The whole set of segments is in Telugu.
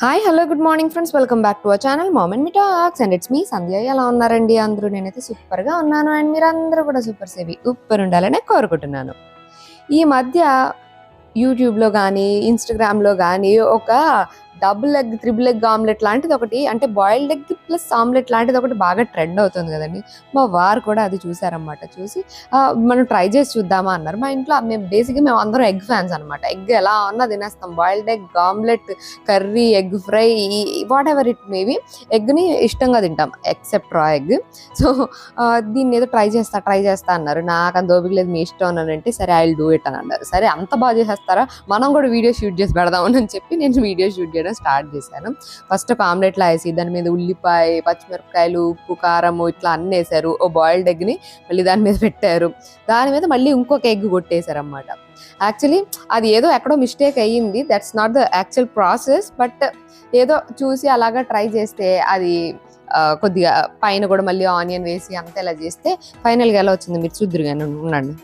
Hi hello good morning friends welcome back to our channel మామెన్ me talks and it's me Sandhya ఎలా ఉన్నారండి? అందరూ నేనైతే సూపర్గా ఉన్నాను. అండ్ మీరు అందరూ కూడా సూపర్ సేవి ఉప్పర్ ఉండాలని కోరుకుంటున్నాను. ఈ మధ్య యూట్యూబ్లో కానీ ఇన్స్టాగ్రామ్లో కానీ ఒక double egg triple egg omelette లాంటిది ఒకటి అంటే బాయిల్డ్ ఎగ్ ప్లస్ ఆమ్లెట్ లాంటిది ఒకటి బాగా ట్రెండ్ అవుతుంది కదండి. మా వారు కూడా అది చూసారన్నమాట. చూసి మనం ట్రై చేసి చూద్దామా? అన్నారు. మా ఇంట్లో మేము బేసిక్గా మేము అందరం ఎగ్ ఫ్యాన్స్ అనమాట ఎగ్ ఎలా ఉన్నా తినేస్తాం. Boiled egg omelette curry egg fry whatever it maybe ఎగ్ని ఇష్టంగా తింటాం ఎక్సెప్ట్ రా ఎగ్. సో దీన్ని ఏదో ట్రై చేస్తా ట్రై చేస్తా అన్నారు. నాకు అంత ఓపిక లేదు మీ ఇష్టం అంటే సరే ఐ డూ ఇట్ అని అన్నారు. సరే అంత బాగా చేసేస్తారా? మనం కూడా వీడియో షూట్ చేసి పెడదామని చెప్పి నేను వీడియో షూట్ చేయడం స్టార్ట్ చేశాను. ఫస్ట్ ఒక ఆమ్లెట్లో వేసి దాని మీద ఉల్లిపాయ పచ్చిమిరపకాయలు ఉప్పు కారం ఇట్లా అన్నీ వేసారు. ఓ బాయిల్డ్ ఎగ్ని మళ్ళీ దాని మీద పెట్టారు. దాని మీద మళ్ళీ ఇంకొక ఎగ్ కొట్టేశారు అనమాట యాక్చువల్లీ అది ఏదో ఎక్కడో మిస్టేక్ అయ్యింది. That's not the actual process. But ఏదో చూసి అలాగా ట్రై చేస్తే అది కొద్దిగా పైన కూడా మళ్ళీ ఆనియన్ వేసి అంతా ఇలా చేస్తే ఫైనల్గా ఎలా వచ్చింది? మీరు చూద్దరు కానీ ఉండండి.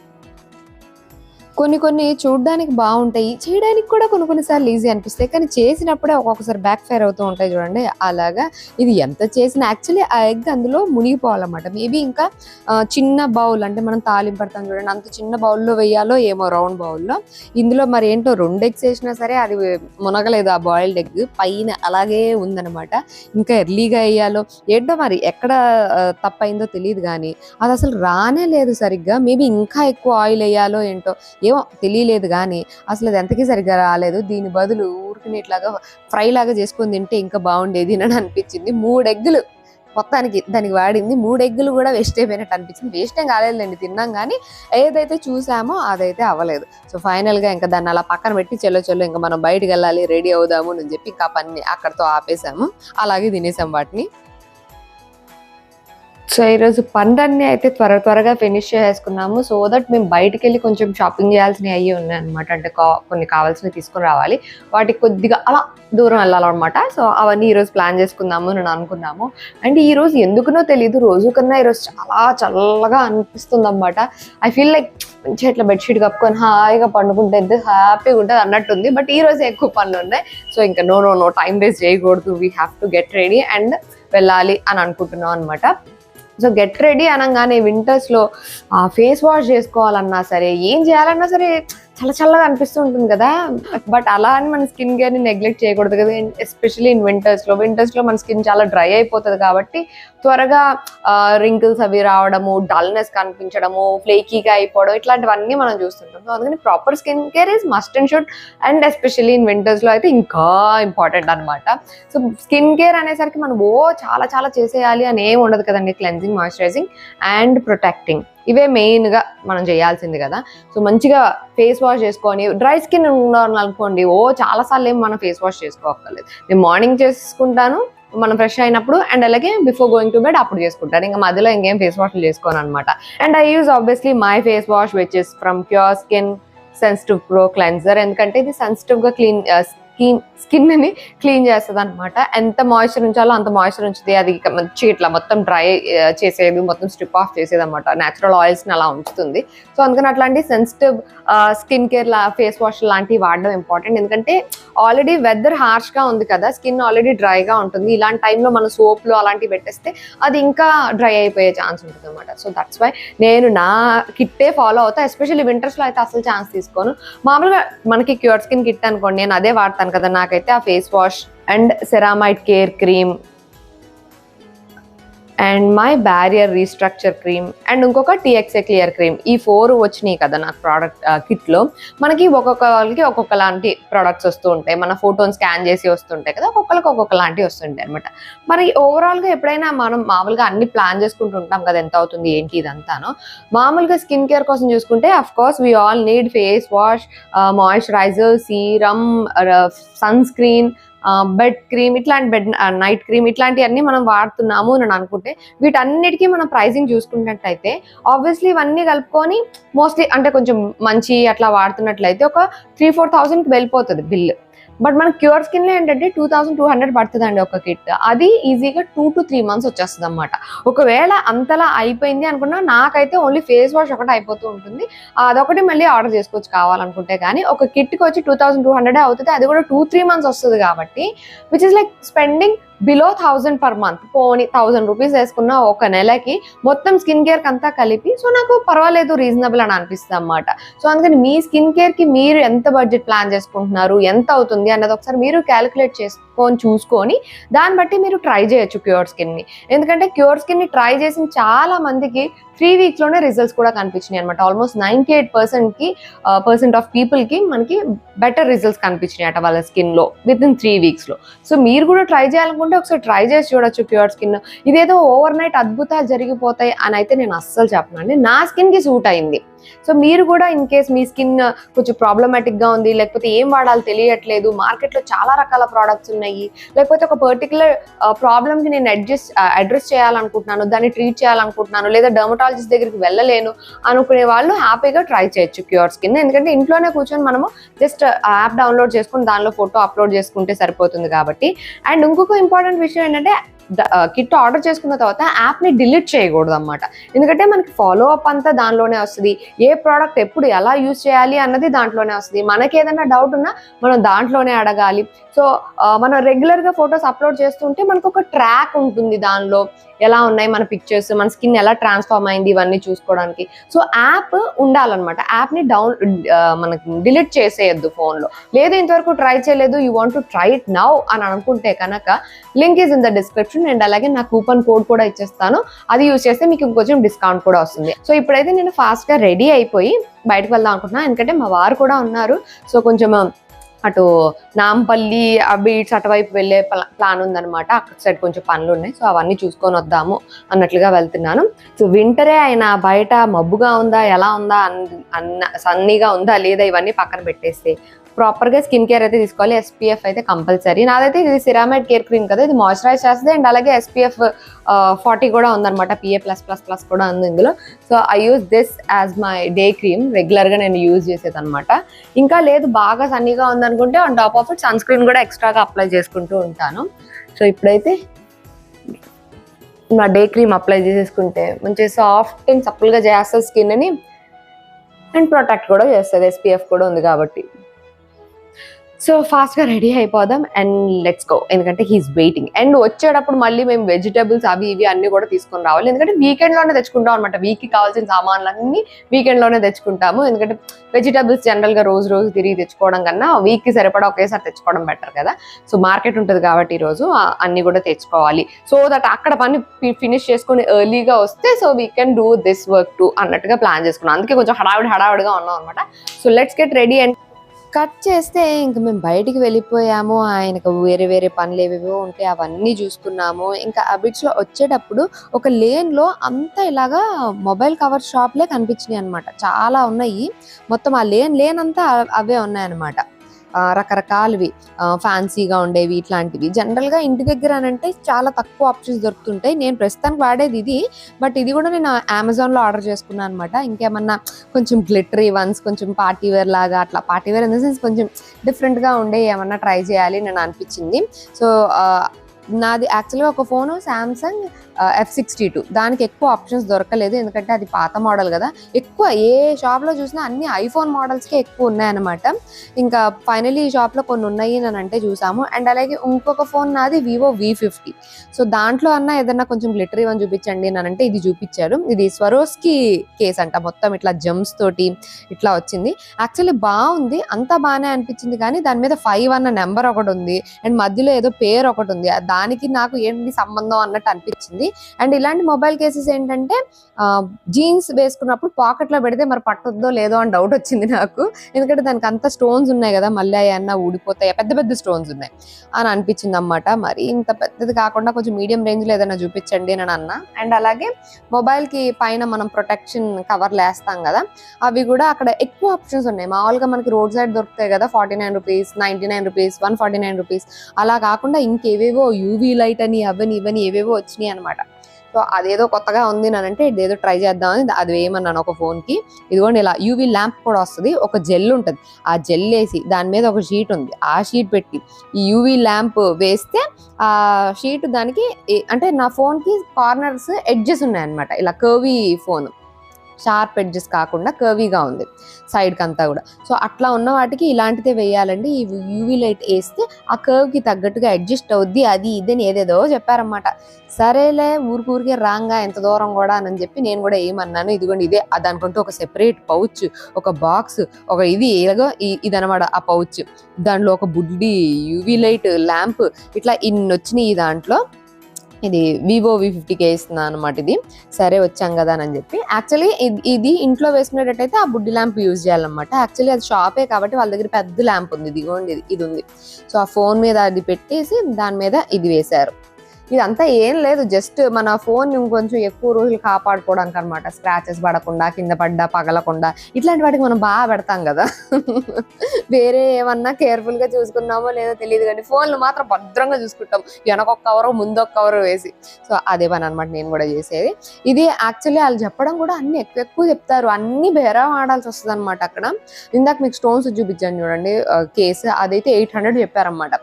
కొన్ని కొన్ని చూడడానికి బాగుంటాయి. చేయడానికి కూడా కొన్ని కొన్నిసార్లు ఈజీ అనిపిస్తాయి. కానీ చేసినప్పుడే ఒక్కొక్కసారి బ్యాక్ ఫైర్ అవుతూ ఉంటాయి చూడండి. అలాగా ఇది ఎంత చేసినా యాక్చువల్లీ ఆ ఎగ్ అందులో మునిగిపోవాలన్నమాట. మేబీ ఇంకా చిన్న బౌల్ అంటే మనం తాలింపు చూడండి. అంత చిన్న బౌల్లో వేయాలో ఏమో రౌండ్ బౌల్లో ఇందులో మరి ఏంటో రెండు ఎగ్స్ వేసినా సరే అది మునగలేదు ఆ బాయిల్డ్ ఎగ్ పైన అలాగే ఉందన్నమాట. ఇంకా ఎర్లీగా వేయాలో. ఏంటో మరి ఎక్కడ తప్పైందో తెలియదు కానీ అది అసలు రానే లేదు సరిగ్గా. మేబీ ఇంకా ఎక్కువ ఆయిల్ వేయాలో ఏంటో. ఏమో తెలియలేదు కానీ అసలు అది ఎంతకీ సరిగ్గా రాలేదు. దీని బదులు ఊరికి ఇట్లాగా ఫ్రై లాగా చేసుకొని తింటే ఇంకా బాగుండేది అని అనిపించింది. మూడు ఎగ్గులు మొత్తానికి దానికి వాడింది. మూడు ఎగ్గులు కూడా వేస్ట్ అయిపోయినట్టు అనిపించింది. వేస్ట్ ఏం కాలేదులేండి తిన్నాం కానీ ఏదైతే చూసామో అదైతే అవ్వలేదు. సో ఫైనల్గా ఇంకా దాన్ని అలా పక్కన పెట్టి చెల్లో చెల్లో ఇంకా మనం బయటకు వెళ్ళాలి రెడీ అవుదాము అని చెప్పి ఇంకా పని అక్కడితో ఆపేసాము. అలాగే తినేసాం వాటిని. సో ఈరోజు పనులన్నీ అయితే త్వర త్వరగా ఫినిష్ చేసుకున్నాము సో దట్ మేము బయటికి వెళ్ళి కొంచెం షాపింగ్ చేయాల్సినవి అయ్యి ఉన్నాయి అనమాట అంటే కా- కొన్ని కావాల్సినవి తీసుకుని రావాలి. వాటికి కొద్దిగా అలా దూరం వెళ్ళాలన్నమాట. సో అవన్నీ ఈరోజు ప్లాన్ చేసుకుందాము నేను అనుకున్నాము. అండ్ ఈరోజు ఎందుకునో తెలియదు రోజు కన్నా ఈరోజు చాలా చల్లగా అనిపిస్తుంది అనమాట ఐ ఫీల్ లైక్ మంచిగా ఇట్లా బెడ్షీట్ కప్పుకొని హాయిగా పండుకుంటే ఎంత హ్యాపీగా ఉంటుంది అన్నట్టుంది. బట్ ఈ రోజు ఎక్కువ పనులు ఉన్నాయి. సో ఇంకా no no no time waste చేయకూడదు. We have to get ready and వెళ్ళాలి అని అనుకుంటున్నాం అనమాట సో గెట్ రెడీ అనగానే వింటర్స్లో ఫేస్ వాష్ చేసుకోవాలన్నా సరే ఏం చేయాలన్నా సరే చల్లచల్లగా అనిపిస్తూ ఉంటుంది కదా. బట్ అలా అని మన స్కిన్ కేర్ని నెగ్లెక్ట్ చేయకూడదు కదా. ఎస్పెషల్లీ ఇన్ వింటర్స్లో వింటర్స్లో మన స్కిన్ చాలా డ్రై అయిపోతుంది కాబట్టి త్వరగా రింకిల్స్ అవి రావడము డల్నెస్ కనిపించడము ఫ్లేకీగా అయిపోవడం ఇట్లాంటివన్నీ మనం చూస్తుంటాం. సో అందుకని proper skin care is must and should and especially in వింటర్స్లో అయితే ఇంకా ఇంపార్టెంట్ అనమాట సో స్కిన్ కేర్ అనేసరికి మనం ఓ చాలా చాలా చేసేయాలి అని ఏం ఉండదు కదండి. క్లెన్జింగ్ మాయిశ్చరైజింగ్ అండ్ ప్రొటెక్టింగ్ ఇవే మెయిన్గా మనం చేయాల్సింది కదా. సో మంచిగా ఫేస్ వాష్ చేసుకొని డ్రై స్కిన్ ఉన్నాను అనుకోండి ఓ చాలా సార్లు ఏం మనం ఫేస్ వాష్ చేసుకోక్కర్లేదు. నేను మార్నింగ్ చేసుకుంటాను మనం ఫ్రెష్ అయినప్పుడు అండ్ అలాగే బిఫోర్ గోయింగ్ టు బెడ్ అప్పుడు చేసుకుంటాను. ఇంకా మధ్యలో ఇంకేం ఫేస్ వాష్ చేసుకోను అనమాట and I use obviously my face wash which is from pure skin sensitive pro cleanser ఎందుకంటే ఇది సెన్సిటివ్గా క్లీన్ స్కిన్ స్కిన్ని క్లీన్ చేస్తుంది అనమాట ఎంత మాయిశ్చర్ ఉంచాలో అంత మాయిశ్చర్ ఉంచుతుంది అది మంచి ఇట్లా మొత్తం డ్రై చేసేది మొత్తం స్ట్రిప్ ఆఫ్ చేసేది అనమాట న్యాచురల్ ఆయిల్స్ని అలా ఉంచుతుంది. సో అందుకని అట్లాంటి సెన్సిటివ్ స్కిన్ కేర్ లా ఫేస్ వాష్ లాంటివి వాడడం ఇంపార్టెంట్ ఎందుకంటే ఆల్రెడీ వెదర్ హార్ష్గా ఉంది కదా స్కిన్ ఆల్రెడీ డ్రైగా ఉంటుంది. ఇలాంటి టైంలో మనం సోప్లు అలాంటివి పెట్టేస్తే అది ఇంకా డ్రై అయిపోయే ఛాన్స్ ఉంటుంది అనమాట సో దట్స్ వై నేను నా కిట్టే ఫాలో అవుతా. ఎస్పెషల్లీ వింటర్స్లో అయితే అసలు ఛాన్స్ తీసుకోను. మామూలుగా మనకి క్యూర్ స్కిన్ కిట్ అనుకోండి నేను అదే వాడతాను. కదా నాకైతే ఆ face wash and ceramide care cream and my barrier restructure cream and ఇంకొక టీఎక్సే క్లియర్ క్రీమ్. ఈ ఫోర్ వచ్చినాయి కదా నాకు ప్రోడక్ట్ కిట్లో. మనకి ఒక్కొక్క వాళ్ళకి ఒక్కొక్క లాంటి ప్రోడక్ట్స్ వస్తూ ఉంటాయి. మన ఫోటోని స్కాన్ చేసి వస్తుంటాయి కదా ఒక్కొక్కరికి ఒక్కొక్క లాంటివి వస్తుంటాయి అనమాట మరి ఓవరాల్గా ఎప్పుడైనా మనం మామూలుగా అన్ని ప్లాన్ చేసుకుంటూ ఉంటాం కదా ఎంత అవుతుంది ఏంటి ఇదంతాను. మామూలుగా స్కిన్ కేర్ కోసం చూసుకుంటే of course we all need face wash moisturiser serum sunscreen bed cream ఇట్లాంటి బెడ్ నైట్ క్రీమ్ ఇట్లాంటివన్నీ మనం వాడుతున్నాము అని అనుకుంటే వీటన్నిటికీ మనం ప్రైసింగ్ చూసుకున్నట్టయితే ఆబ్వియస్లీ ఇవన్నీ కలుపుకొని మోస్ట్లీ అంటే కొంచెం మంచి అట్లా వాడుతున్నట్లయితే ఒక త్రీ ఫోర్ థౌజండ్కి వెళ్ళిపోతుంది బిల్లు బట్ మన క్యూర్ స్కిన్లో ఏంటంటే టూ థౌసండ్ టూ హండ్రెడ్ పడుతుంది అండి ఒక కిట్. అది ఈజీగా టూ టు త్రీ మంత్స్ వచ్చేస్తుంది అనమాట ఒకవేళ అంతలా అయిపోయింది అనుకున్నా నాకైతే ఓన్లీ ఫేస్ వాష్ ఒకటి అయిపోతూ ఉంటుంది. అదొకటి మళ్ళీ ఆర్డర్ చేసుకోవచ్చు కావాలనుకుంటే కానీ ఒక కిట్కి వచ్చి టూ థౌసండ్ టూ హండ్రెడ్ అవుతుంది. అది కూడా టూ త్రీ మంత్స్ వస్తుంది కాబట్టి which is like spending below thousand per month పోనీ థౌజండ్ రూపీస్ వేసుకున్న ఒక నెలకి మొత్తం స్కిన్ కేర్ అంతా కలిపి సో నాకు పర్వాలేదు రీజనబుల్ అని అనిపిస్తుంది అన్నమాట. సో అందుకని మీ స్కిన్ కేర్కి మీరు ఎంత బడ్జెట్ ప్లాన్ చేసుకుంటున్నారు ఎంత అవుతుంది అన్నది ఒకసారి మీరు క్యాలిక్యులేట్ చేసుకొని చూసుకొని దాన్ని బట్టి మీరు ట్రై చేయొచ్చు క్యూర్ స్కిన్ని ఎందుకంటే క్యూర్ స్కిన్ని ట్రై చేసిన చాలా మందికి త్రీ వీక్స్లోనే రిజల్ట్స్ కూడా కనిపించినాయి అనమాట ఆల్మోస్ట్ నైంటీ ఎయిట్ పర్సెంట్కి పర్సెంట్ ఆఫ్ పీపుల్కి మనకి బెటర్ రిజల్ట్స్ కనిపించినాయి అట వాళ్ళ స్కిన్లో విత్ ఇన్ త్రీ వీక్స్లో సో మీరు కూడా ట్రై చేయాలనుకుంటే ఒకసారి ట్రై చేసి చూడొచ్చు క్యూర్ స్కిన్. ఇదేదో ఓవర్ నైట్ అద్భుతాలు జరిగిపోతాయి అని అయితే నేను అస్సలు చెప్పనండి నా స్కిన్కి సూట్ అయింది. సో మీరు కూడా ఇన్ కేస్ మీ స్కిన్ uh, కొంచెం ప్రాబ్లమాటిక్గా ఉంది లేకపోతే ఏం వాడాలో తెలియట్లేదు మార్కెట్లో చాలా రకాల ప్రోడక్ట్స్ ఉన్నాయి. లేకపోతే ఒక పర్టికులర్ ప్రాబ్లమ్కి uh, నేను అడ్జస్ట్ అడ్రస్ uh, చేయాలనుకుంటున్నాను దాన్ని ట్రీట్ చేయాలనుకుంటున్నాను లేదా డర్మటాలజిస్ట్ దగ్గరికి వెళ్ళలేను అనుకునే వాళ్ళు హ్యాపీగా ట్రై చేయొచ్చు క్యూర్ స్కిన్ ఎందుకంటే ఇంట్లోనే కూర్చొని మనము జస్ట్ యాప్ డౌన్లోడ్ చేసుకుని దానిలో ఫోటో అప్లోడ్ చేసుకుంటే సరిపోతుంది కాబట్టి. అండ్ ఇంకొక ఇంపార్టెంట్ విషయం ఏంటంటే కిట్ ఆర్డర్ చేసుకున్న తర్వాత యాప్ని డిలీట్ చేయకూడదు అనమాట ఎందుకంటే మనకి ఫాలో అప్ అంతా దానిలోనే వస్తుంది. ఏ ప్రోడక్ట్ ఎప్పుడు ఎలా యూజ్ చేయాలి అన్నది దాంట్లోనే వస్తుంది. మనకి ఏదైనా డౌట్ ఉన్నా మనం దాంట్లోనే అడగాలి. సో మనం రెగ్యులర్గా ఫొటోస్ అప్లోడ్ చేస్తుంటే మనకు ఒక ట్రాక్ ఉంటుంది దానిలో. ఎలా ఉన్నాయి మన పిక్చర్స్ మన స్కిన్ ఎలా ట్రాన్స్ఫార్మ్ అయింది ఇవన్నీ చూసుకోవడానికి. సో యాప్ ఉండాలన్నమాట. యాప్ని డౌన్ మనకి డిలీట్ చేసేయద్దు ఫోన్లో లేదు ఇంతవరకు ట్రై చేయలేదు you want to try it now అని అనుకుంటే కనుక link is in the description and అలాగే నా కూపన్ కోడ్ కూడా ఇచ్చేస్తాను. అది యూజ్ చేస్తే మీకు ఇంకొంచెం డిస్కౌంట్ కూడా వస్తుంది. సో ఇప్పుడైతే నేను ఫాస్ట్గా రెడీ అయిపోయి బయటకు వెళ్దాం అనుకుంటున్నాను ఎందుకంటే మా వారు కూడా ఉన్నారు. సో కొంచెం అటు నాంపల్లి ఆ బీట్స్ అటువైపు వెళ్ళే ప్లా- ప్లాన్ ఉందన్నమాట. అక్కడ సైడ్ కొంచెం పనులు ఉన్నాయి. సో అవన్నీ చూసుకొని వద్దాము అన్నట్లుగా వెళ్తున్నాను. సో వింటరే అయినా బయట మబ్బుగా ఉందా ఎలా ఉందా అన్- అన్న సన్నీగా ఉందా లేదా ఇవన్నీ పక్కన పెట్టేస్తే ప్రాపర్గా స్కిన్ కేర్ అయితే తీసుకోవాలి. ఎస్పీఎఫ్ అయితే కంపల్సరీ. నాదైతే ఇది సిరామైడ్ కేర్ క్రీమ్ కదా ఇది మాయిశ్చరైజ్ చేస్తుంది. అండ్ అలాగే ఎస్పీఎఫ్ ఫార్టీ కూడా ఉందన్నమాట. పిఏ ప్లస్ ప్లస్ ప్లస్ కూడా ఉంది ఇందులో. So I use this as my day cream రెగ్యులర్గా నేను యూజ్ చేసేది అనమాట ఇంకా లేదు బాగా సన్నీగా ఉందనుకుంటే on top of it sunscreen కూడా ఎక్స్ట్రాగా అప్లై చేసుకుంటూ ఉంటాను. సో ఇప్పుడైతే నా డే క్రీమ్ అప్లై చేసేసుకుంటే మంచి సాఫ్ట్ అండ్ సప్పుల్గా చేస్తుంది స్కిన్ అని అండ్ ప్రొటెక్ట్ కూడా చేస్తుంది. ఎస్పీఎఫ్ కూడా ఉంది కాబట్టి. సో ఫాస్ట్గా రెడీ అయిపోదాం అండ్ లెట్స్ గో ఎందుకంటే హీస్ వెయిటింగ్ అండ్ వచ్చేటప్పుడు మళ్ళీ మేము వెజిటేబుల్స్ అవి ఇవి అన్ని కూడా తీసుకొని రావాలి. ఎందుకంటే వీకెండ్లోనే లోనే తెచ్చుకుంటాం అనమాట వీక్కి కావాల్సిన సామాన్లన్నీ వీకెండ్లోనే లోనే తెచ్చుకుంటాము. ఎందుకంటే వెజిటేబుల్స్ జనరల్గా రోజు రోజు తిరిగి తెచ్చుకోవడం కన్నా వీక్కి సరిపడా ఒకేసారి తెచ్చుకోవడం బెటర్ కదా. సో మార్కెట్ ఉంటుంది కాబట్టి ఈరోజు అన్ని కూడా తెచ్చుకోవాలి. సో దట్ అక్కడ పని ఫినిష్ చేసుకొని ఎర్లీగా వస్తే so we can do this work too అన్నట్టుగా ప్లాన్ చేసుకున్నాం. అందుకే కొంచెం హడావిడి హడావిడిగా ఉన్నాం అనమాట so let's get ready and cut చేస్తే ఇంక మేము బయటికి వెళ్ళిపోయాము. ఆయనకు వేరే వేరే పనులు ఏవేవో ఉంటే అవన్నీ చూసుకున్నాము. ఇంకా అబిట్స్ వచ్చేటప్పుడు ఒక లేన్లో అంతా ఇలాగా మొబైల్ కవర్ షాప్లే కనిపించినాయి అనమాట చాలా ఉన్నాయి. మొత్తం ఆ లేన్ లేన్ అంతా అవే ఉన్నాయన్నమాట. రకరకాలవి ఫ్యాన్సీగా ఉండేవి ఇట్లాంటివి. జనరల్గా ఇంటి దగ్గర అని అంటే చాలా తక్కువ ఆప్షన్స్ దొరుకుతుంటాయి. నేను ప్రస్తుతానికి వాడేది ఇది. బట్ ఇది కూడా నేను అమెజాన్లో ఆర్డర్ చేసుకున్నాను అనమాట ఇంకేమన్నా కొంచెం గ్లిటరీ వన్స్ కొంచెం పార్టీ వేర్ లాగా అట్లా. Party wear in the sense కొంచెం డిఫరెంట్గా ఉండే ఏమన్నా ట్రై చేయాలి నేను అనిపించింది. సో నాది యాక్చువల్గా ఒక phone Samsung F sixty two దానికి ఎక్కువ ఆప్షన్స్ దొరకలేదు. ఎందుకంటే అది పాత మోడల్ కదా. ఎక్కువ ఏ షాప్లో చూసినా అన్ని ఐఫోన్ మోడల్స్కే ఎక్కువ ఉన్నాయన్నమాట. ఇంకా ఫైనలీ ఈ షాప్లో కొన్ని ఉన్నాయి అని అంటే చూసాము. అండ్ అలాగే ఇంకొక ఫోన్ నాది వివో వి ఫిఫ్టీ సో దాంట్లో అన్న ఏదన్నా కొంచెం గ్లిటరీ వన్ చూపించండి అని అంటే ఇది చూపించారు. ఇది స్వరోస్కి కేస్ అంట. మొత్తం ఇట్లా జమ్స్ తోటి ఇట్లా వచ్చింది. యాక్చువల్లీ బాగుంది. అంతా బాగానే అనిపించింది కానీ దాని మీద ఫైవ్ అన్న నెంబర్ ఒకటి ఉంది. అండ్ మధ్యలో ఏదో పేరు ఒకటి ఉంది. దానికి నాకు ఏంటి సంబంధం అన్నట్టు అనిపించింది. అండ్ ఇలాంటి మొబైల్ కేసెస్ ఏంటంటే జీన్స్ వేసుకున్నప్పుడు పాకెట్లో లో పెడితే మరి పట్టొద్దో లేదో అని డౌట్ వచ్చింది నాకు. ఎందుకంటే దానికి అంత స్టోన్స్ ఉన్నాయి కదా మళ్ళీ అన్న ఊడిపోతాయి? పెద్ద పెద్ద స్టోన్స్ ఉన్నాయి అని అనిపించింది అనమాట మరి ఇంత పెద్దది కాకుండా కొంచెం మీడియం రేంజ్లో ఏదైనా చూపించండి అని అన్న. అండ్ అలాగే మొబైల్కి పైన మనం ప్రొటెక్షన్ కవర్లు వేస్తాం కదా అవి కూడా అక్కడ ఎక్కువ ఆప్షన్స్ ఉన్నాయి. మామూలుగా మనకి రోడ్ సైడ్ దొరుకుతాయి కదా forty nine rupees ninety nine rupees one forty nine rupees. అలా కాకుండా ఇంకేవేవో యూవీ లైట్ అని అవని ఇవని ఏవేవో వచ్చినాయి అనమాట సో అదేదో కొత్తగా ఉంది అని అంటే ఇదేదో ట్రై చేద్దామని అది వేయమన్నాను ఒక ఫోన్కి. ఇదిగోండి ఇలా యూవీ ల్యాంప్ కూడా వస్తుంది. ఒక జెల్ ఉంటుంది. ఆ జెల్ వేసి దాని మీద ఒక షీట్ ఉంది. ఆ షీట్ పెట్టి ఈ యూవీ ల్యాంప్ వేస్తే ఆ షీట్ దానికి అంటే నా ఫోన్కి కార్నర్స్ ఎడ్జెస్ ఉన్నాయన్నమాట. ఇలా కర్వీ ఫోన్ షార్ప్ ఎడ్జెస్ కాకుండా కర్వీగా ఉంది సైడ్కి అంతా కూడా. సో అట్లా ఉన్న వాటికి ఇలాంటిదే వేయాలండి. ఈ యూవీ లైట్ వేస్తే ఆ కర్వ్కి తగ్గట్టుగా అడ్జస్ట్ అవుద్ది అది ఇదని ఏదేదో చెప్పారన్నమాట. సరేలే ఊరికూరికే రాంగా ఎంత దూరం కూడా అని చెప్పి నేను కూడా ఏమన్నాను ఇదిగోండి ఇదే. అది అనుకుంటూ ఒక సెపరేట్ పౌచ్ ఒక బాక్స్ ఒక ఇది ఇలాగో ఇదనమాట ఆ పౌచ్. దాంట్లో ఒక బుడ్డి యూవీ లైట్ ల్యాంప్ ఇట్లా ఇన్ని వచ్చినాయి దాంట్లో. ఇది వివో వి ఫిఫ్టీకే ఇస్తున్నా అనమాట ఇది. సరే వచ్చాం కదా అని చెప్పి. యాక్చువల్లీ ఇది ఇంట్లో వేసుకునేటట్టయితే ఆ బుడ్డి ల్యాంప్ యూజ్ చేయాలన్నమాట. యాక్చువల్లీ అది షాపే కాబట్టి వాళ్ళ దగ్గర పెద్ద ల్యాంప్ ఉంది. ఇదిగోండి ఇది ఇది ఉంది. సో ఆ ఫోన్ మీద అది పెట్టేసి దాని మీద ఇది వేశారు. ఇదంతా ఏం లేదు జస్ట్ మన ఫోన్ ఇంకొంచెం ఎక్కువ రోజులు కాపాడుకోవడానికి అనమాట స్క్రాచెస్ పడకుండా కింద పడ్డా పగలకుండా ఇట్లాంటి వాటికి మనం బాగా పెడతాం కదా. వేరే ఏమన్నా కేర్ఫుల్గా చూసుకున్నామో లేదో తెలియదు కానీ ఫోన్లు మాత్రం భద్రంగా చూసుకుంటాం. వెనకొక కవర్ ముందొక కవర్ వేసి. సో అదే పని అనమాట నేను కూడా చేసేది. ఇది యాక్చువల్లీ వాళ్ళు చెప్పడం కూడా అన్ని ఎక్కువ ఎక్కువ చెప్తారు. అన్ని బేరం ఆడాల్సి వస్తుంది అనమాట అక్కడ. ఇందాక మీకు స్టోన్స్ చూపించాను చూడండి. కేసు అదైతే ఎయిట్ హండ్రెడ్ చెప్పారనమాట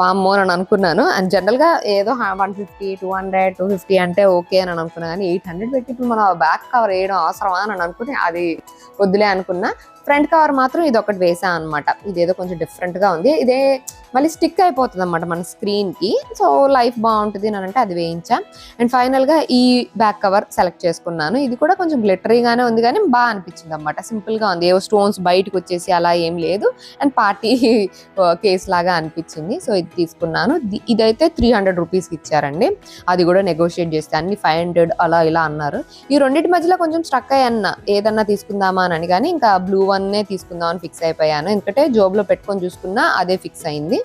వామ్మో అని అనుకున్నాను. అండ్ జనరల్గా ఏదో one fifty two hundred two fifty అంటే ఓకే అని అనుకున్నా కానీ ఎయిట్ హండ్రెడ్ పెట్టి ఇప్పుడు మనం బ్యాక్ కవర్ వేయడం అవసరమా అని అనుకుని అది వద్దులే అనుకున్నా. ఫ్రంట్ కవర్ మాత్రం ఇది ఒకటి వేసా అనమాట ఇదేదో కొంచెం డిఫరెంట్గా గా ఉంది. ఇదే మళ్ళీ స్టిక్ అయిపోతుంది అనమాట మన స్క్రీన్కి కి. సో లైఫ్ బాగుంటుంది అని అంటే అది వేయించా. అండ్ ఫైనల్గా ఈ బ్యాక్ కవర్ సెలెక్ట్ చేసుకున్నాను. ఇది కూడా కొంచెం గ్లిటరీగానే ఉంది కానీ బాగా అనిపించింది అనమాట సింపుల్గా ఉంది. ఏవో స్టోన్స్ బయటకు వచ్చేసి అలా ఏం లేదు. అండ్ పార్టీ కేస్ లాగా అనిపించింది. సో ఇది తీసుకున్నాను. ఇదైతే త్రీ హండ్రెడ్ రూపీస్కి ఇచ్చారండి. అది కూడా నెగోషియేట్ చేస్తే అన్ని ఫైవ్ హండ్రెడ్ అలా ఇలా అన్నారు. ఈ రెండింటి మధ్యలో కొంచెం స్ట్రక్ అయ్యన్న. ఏదన్నా తీసుకుందామా అని కానీ ఇంకా బ్లూ వన్నే తీసుకుందాం అని ఫిక్స్ అయిపోయాను. ఎందుకంటే జోబ్లో పెట్టుకొని చూసుకున్నా అదే ఫిక్స్ అయింది.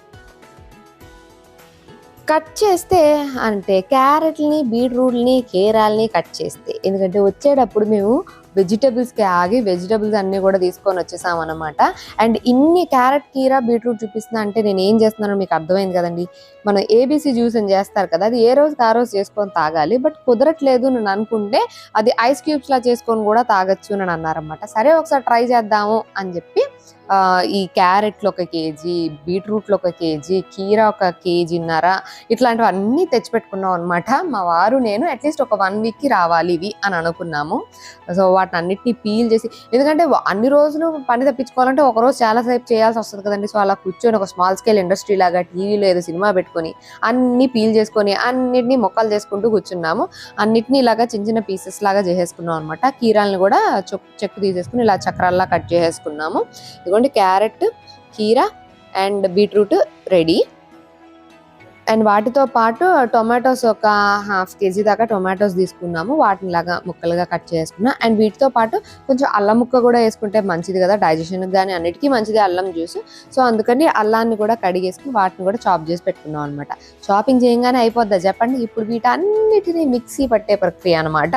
కట్ చేస్తే అంటే క్యారెట్ని బీట్రూట్ని కేరాల్ని కట్ చేస్తే. ఎందుకంటే వచ్చేటప్పుడు మేము వెజిటబుల్స్కి ఆగి వెజిటబుల్స్ అన్నీ కూడా తీసుకొని వచ్చేసాం అనమాట అండ్ ఇన్ని క్యారెట్ కీరా బీట్రూట్ చూపిస్తున్నా అంటే నేను ఏం చేస్తున్నానో మీకు అర్థమైంది కదండి. మనం ఏబీసీ జ్యూస్ అని చేస్తారు కదా అది ఏ రోజుకి ఆ రోజు చేసుకొని తాగాలి. బట్ కుదరట్లేదు నేను అనుకుంటే అది ఐస్ క్యూబ్స్ లా చేసుకొని కూడా తాగొచ్చు అని అన్నారన్నమాట. సరే ఒకసారి ట్రై చేద్దాము అని చెప్పి ఈ క్యారెట్లు ఒక కేజీ బీట్రూట్లు ఒక కేజీ కీరా ఒక కేజీన్నర ఇట్లాంటివి అన్నీ తెచ్చిపెట్టుకున్నాం అనమాట మా వారు నేను అట్లీస్ట్ ఒక వన్ వీక్కి రావాలి ఇవి అని అనుకున్నాము. సో వాటిని అన్నిటినీ పీల్ చేసి ఎందుకంటే అన్ని రోజులు పని తప్పించుకోవాలంటే ఒక రోజు చాలా సేపు చేయాల్సి వస్తుంది కదండి. సో అలా కూర్చొని ఒక స్మాల్ స్కేల్ ఇండస్ట్రీ లాగా టీవీలో ఏదో సినిమా పెట్టుకొని అన్ని పీల్ చేసుకొని అన్నిటినీ మొక్కలు చేసుకుంటూ కూర్చున్నాము. అన్నిటినీ ఇలాగా చిన్న చిన్న పీసెస్ లాగా చేసేసుకున్నాం అనమాట కీరాలను కూడా చెక్కు తీసేసుకుని ఇలా చక్రాల్లా కట్ చేసేసుకున్నాము. ఇదిగోండి క్యారెట్ కీరా అండ్ బీట్రూట్ రెడీ. అండ్ వాటితో పాటు టొమాటోస్ ఒక హాఫ్ కేజీ దాకా టొమాటోస్ తీసుకున్నాము. వాటిని లాగా ముక్కలుగా కట్ చేసుకున్నాం. అండ్ వీటితో పాటు కొంచెం అల్లం ముక్క కూడా వేసుకుంటే మంచిది కదా. డైజెషన్కి కానీ అన్నిటికీ మంచిది అల్లం జ్యూస్ సో అందుకని అల్లాన్ని కూడా కడిగేసుకుని వాటిని కూడా చాప్ చేసి పెట్టుకున్నాం అనమాట చాపింగ్ చేయగానే అయిపోద్దా చెప్పండి? ఇప్పుడు వీటన్నిటిని మిక్సీ పట్టే ప్రక్రియ అనమాట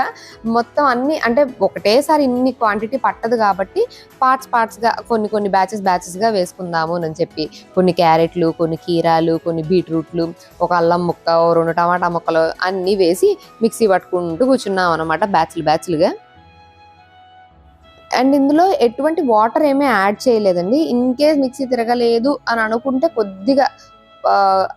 మొత్తం అన్ని అంటే ఒకటేసారి ఇన్ని క్వాంటిటీ పట్టదు కాబట్టి పార్ట్స్ పార్ట్స్గా కొన్ని కొన్ని బ్యాచెస్ బ్యాచెస్గా వేసుకుందాము అని చెప్పి. కొన్ని క్యారెట్లు కొన్ని కీరాలు కొన్ని బీట్రూట్లు ఒక అల్లం ముక్క ఓ రెండు టమాటా ముక్కలు అన్నీ వేసి మిక్సీ పట్టుకుంటూ కూర్చున్నాం అనమాట బ్యాచ్లు బ్యాచ్లుగా అండ్ ఇందులో ఎటువంటి వాటర్ ఏమీ యాడ్ చేయలేదండి. ఇన్ కేస్ మిక్సీ తిరగలేదు అని అనుకుంటే కొద్దిగా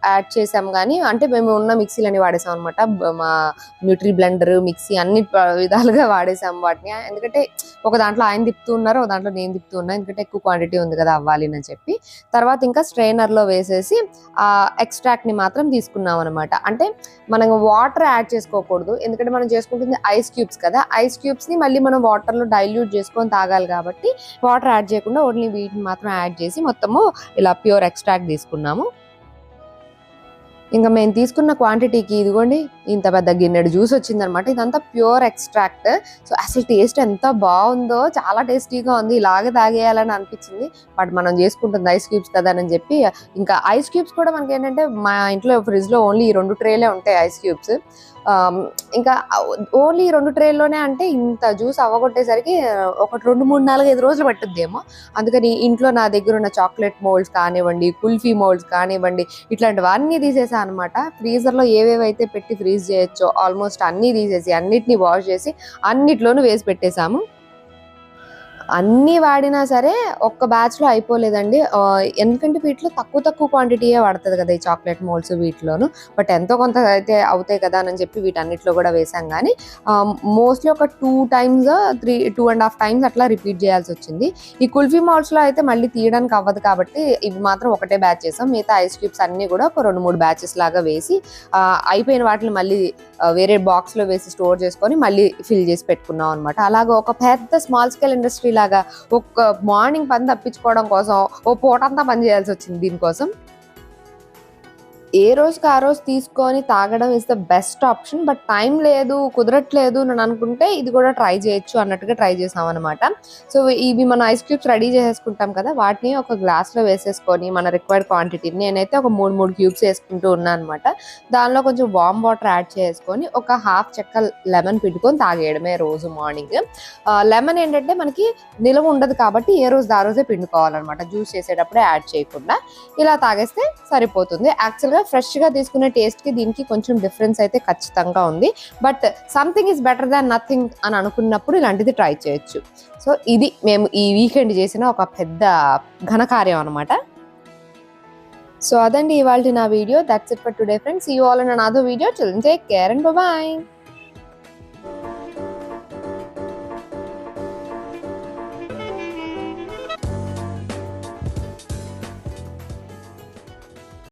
యాడ్ చేసాం కానీ అంటే మేము ఉన్న మిక్సీలని వాడేసాం అనమాట మా న్యూట్రీ బ్లెండర్ మిక్సీ అన్ని ప- విధాలుగా వాడేసాం వాటిని. ఎందుకంటే ఒక దాంట్లో ఆయన తిప్పుతూ ఉన్నారు ఒక దాంట్లో నేను తిప్పుతూ ఉన్నాను ఎందుకంటే ఎక్కువ క్వాంటిటీ ఉంది కదా అవ్వాలి అని చెప్పి. తర్వాత ఇంకా స్ట్రైనర్లో లో వేసేసి ఆ ఎక్స్ట్రాక్ట్ని ని మాత్రం తీసుకున్నాం అనమాట అంటే మనం వాటర్ యాడ్ చేసుకోకూడదు. ఎందుకంటే మనం చేసుకుంటుంది ఐస్ క్యూబ్స్ కదా. ఐస్ క్యూబ్స్ని మళ్ళీ మనం వాటర్లో డైల్యూట్ చేసుకొని తాగాలి కాబట్టి వాటర్ యాడ్ చేయకుండా ఓన్లీ వీటిని మాత్రం యాడ్ చేసి మొత్తము ఇలా ప్యూర్ ఎక్స్ట్రాక్ట్ తీసుకున్నాము. ఇంకా మేము తీసుకున్న క్వాంటిటీకి ఇదిగోండి ఇంత పెద్ద గిన్నెడు జ్యూస్ వచ్చిందనమాట. ఇదంతా ప్యూర్ ఎక్స్ట్రాక్ట్ సో అసలు టేస్ట్ ఎంత బాగుందో చాలా టేస్టీగా ఉంది. ఇలాగే తాగేయాలని అనిపించింది. బట్ మనం చేసుకుంటుంది ఐస్ క్యూబ్స్ కదా అని చెప్పి ఇంకా ఐస్ క్యూబ్స్ కూడా మనకి ఏంటంటే మా ఇంట్లో ఫ్రిడ్జ్లో ఓన్లీ ఈ రెండు ట్రేలే ఉంటాయి ఐస్ క్యూబ్స్ um, ఇంకా ఓన్లీ రెండు ట్రేల్లోనే అంటే ఇంత జ్యూస్ అవ్వగొట్టేసరికి ఒక రెండు మూడు నాలుగు ఐదు రోజులు పట్టుద్దేమో. అందుకని ఇంట్లో నా దగ్గర ఉన్న చాక్లెట్ మోల్డ్స్ కానివ్వండి కుల్ఫీ మోల్డ్స్ కానివ్వండి ఇట్లాంటివన్నీ తీసేసాను అనమాట. ఫ్రీజర్లో ఏవేవైతే పెట్టి ఫ్రీజ్ చేయొచ్చో ఆల్మోస్ట్ అన్నీ తీసేసి అన్నిటిని వాష్ చేసి అన్నిట్లోనూ వేసి పెట్టేశాము. అన్నీ వాడినా సరే ఒక్క బ్యాచ్లో అయిపోలేదండి. ఎందుకంటే వీటిలో తక్కువ తక్కువ క్వాంటిటీయే పడుతుంది కదా ఈ చాక్లెట్ మోల్డ్స్ వీటిలోను. బట్ ఎంతో కొంత అయితే అవుతాయి కదా అని చెప్పి వీటన్నిటిలో కూడా వేసాం కానీ మోస్ట్లీ ఒక two times three two and half times అట్లా రిపీట్ చేయాల్సి వచ్చింది. ఈ కుల్ఫీ మోల్డ్స్లో అయితే మళ్ళీ తీయడానికి అవ్వదు కాబట్టి ఇవి మాత్రం ఒకటే బ్యాచ్ చేసాం. మిగతా ఐస్ క్యూబ్స్ అన్నీ కూడా ఒక రెండు మూడు బ్యాచెస్ లాగా వేసి అయిపోయిన వాటిని మళ్ళీ వేరే బాక్స్లో వేసి స్టోర్ చేసుకొని మళ్ళీ ఫిల్ చేసి పెట్టుకున్నాం అనమాట అలాగే ఒక పెద్ద స్మాల్ స్కేల్ ఇండస్ట్రీ లాగా ఒక మార్నింగ్ పని తప్పించుకోవడం కోసం ఓ పూటంతా పని చేయాల్సి వచ్చింది దీనికోసం. ఏ రోజుకి ఆ రోజు తీసుకొని తాగడం is the best option but time లేదు కుదరట్లేదు అని అనుకుంటే ఇది కూడా ట్రై చేయొచ్చు అన్నట్టుగా ట్రై చేసాం అనమాట సో ఇవి మన ఐస్ క్యూబ్స్ రెడీ చేసేసుకుంటాం కదా వాటిని ఒక గ్లాస్లో వేసేసుకొని మన రిక్వైర్డ్ క్వాంటిటీ నేనైతే ఒక మూడు మూడు క్యూబ్స్ వేసుకుంటూ ఉన్నాను అనమాట దానిలో కొంచెం వామ్ వాటర్ యాడ్ చేసుకొని ఒక హాఫ్ చెక్క లెమన్ పిండుకొని తాగేయడమే రోజు మార్నింగ్ లెమన్ ఏంటంటే మనకి నిలవ ఉండదు కాబట్టి ఏ రోజు ఆ రోజే పిండుకోవాలన్నమాట జ్యూస్ చేసేటప్పుడే యాడ్ చేయకుండా. ఇలా తాగేస్తే సరిపోతుంది. యాక్చువల్గా ఫ్రెష్గా తీసుకునే టేస్ట్కి దీనికి కొంచెం డిఫరెన్స్ అయితే ఖచ్చితంగా ఉంది. But something is better than nothing అని అనుకున్నప్పుడు ఇలాంటిది ట్రై చేయొచ్చు. సో ఇది మేము ఈ వీకెండ్ చేసిన ఒక పెద్ద ఘనకార్యం అనమాట సో అదండి ఇవాళ నా video. That's it for today friends you all in another video children take care and bye